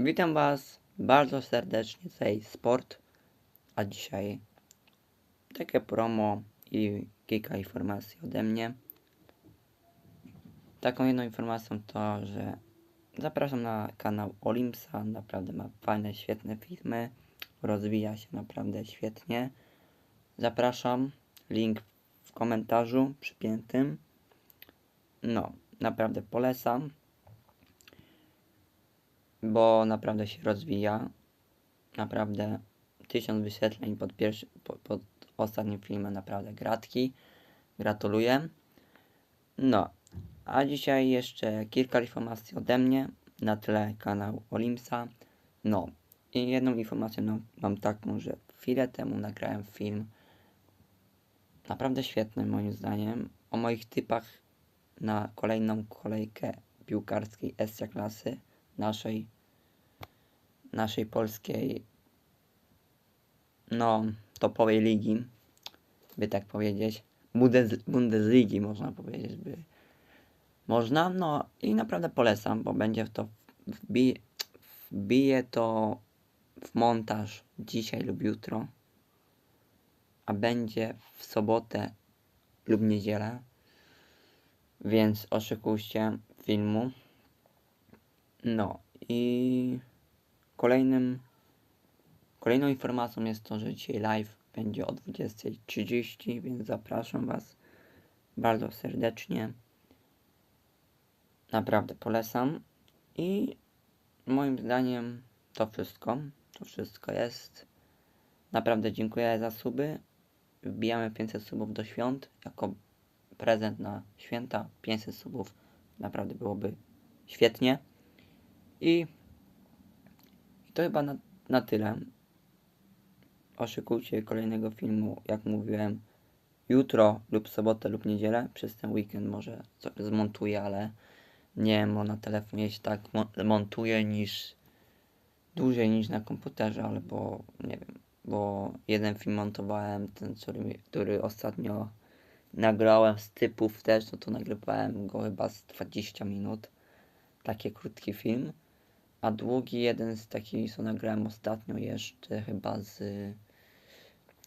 Witam Was bardzo serdecznie z Sport, a dzisiaj takie promo i kilka informacji ode mnie. Taką jedną informacją to, że zapraszam na kanał Olimsa, naprawdę ma fajne, świetne filmy, rozwija się naprawdę świetnie. Zapraszam, link w komentarzu przypiętym. No, naprawdę polecam bo naprawdę się rozwija. Naprawdę tysiąc wyświetleń pod, pierwszy, pod, pod ostatnim filmem, naprawdę gratki. Gratuluję. No, a dzisiaj jeszcze kilka informacji ode mnie na tle kanału Olimsa. No, i jedną informację no, mam taką, że chwilę temu nagrałem film naprawdę świetny moim zdaniem o moich typach na kolejną kolejkę piłkarskiej Estia klasy naszej naszej polskiej no topowej ligi by tak powiedzieć. Bundes, Bundesligi można powiedzieć by. Można no i naprawdę polecam bo będzie w to wbije, wbije to w montaż dzisiaj lub jutro a będzie w sobotę lub niedzielę. Więc oszukujcie filmu no i kolejnym kolejną informacją jest to, że dzisiaj live będzie o 20.30, więc zapraszam Was bardzo serdecznie. Naprawdę polecam. I moim zdaniem to wszystko. To wszystko jest. Naprawdę dziękuję za suby. Wbijamy 500 subów do świąt jako prezent na święta. 500 subów naprawdę byłoby świetnie. I, to chyba na, na tyle. Oszykujcie kolejnego filmu, jak mówiłem, jutro lub sobotę lub niedzielę. Przez ten weekend może zmontuję, ale nie, bo na telefonie się tak montuje niż dłużej niż na komputerze, albo nie wiem, bo jeden film montowałem, ten, który, który ostatnio nagrałem z typów też, no to nagrywałem go chyba z 20 minut. Taki krótki film. A długi jeden z takich, co nagrałem ostatnio jeszcze chyba z,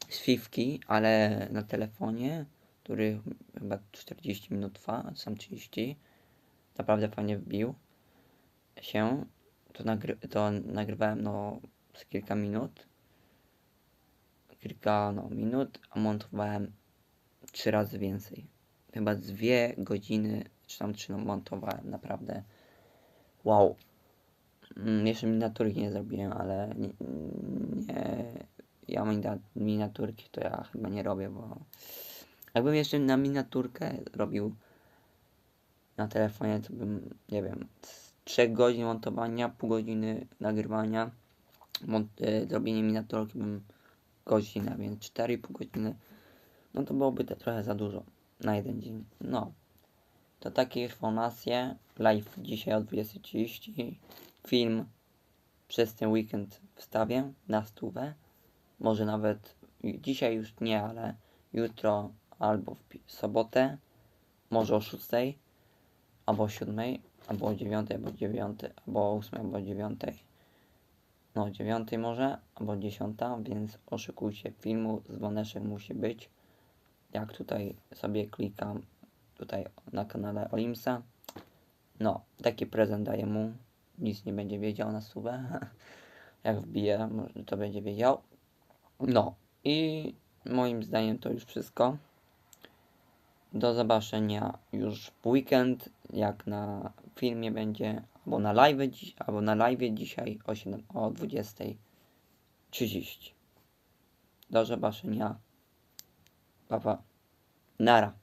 z Fifki, ale na telefonie, który chyba 40 minut trwa, sam 30. Naprawdę fajnie wbił się. To, nagry to nagrywałem no z kilka minut. Kilka no, minut, a montowałem trzy razy więcej. Chyba dwie godziny, czy tam trzy no, montowałem, naprawdę. Wow, jeszcze miniaturki nie zrobiłem, ale nie, nie ja miniaturki to ja chyba nie robię, bo jakbym jeszcze na miniaturkę robił na telefonie, to bym, nie wiem, 3 godzin montowania, pół godziny nagrywania, mont, y, zrobienie miniaturki bym godzinę, więc 4,5 godziny, no to byłoby to trochę za dużo na jeden dzień. No, to takie informacje. Live dzisiaj o 20.30 film przez ten weekend wstawię na stówę. Może nawet dzisiaj już nie, ale jutro albo w sobotę, może o 6, albo o 7, albo o 9, albo 9, albo o 8, albo o 9. No, 9 może, albo 10, więc oszukujcie filmu, dzwoneczek musi być. Jak tutaj sobie klikam tutaj na kanale Olimsa. No, taki prezent daję mu nic nie będzie wiedział na subę. Jak wbije, to będzie wiedział. No i moim zdaniem to już wszystko. Do zobaczenia już w weekend, jak na filmie będzie, albo na live, dziś, albo na live dzisiaj o, 7, o 20.30. Do zobaczenia. Pa, pa. Nara.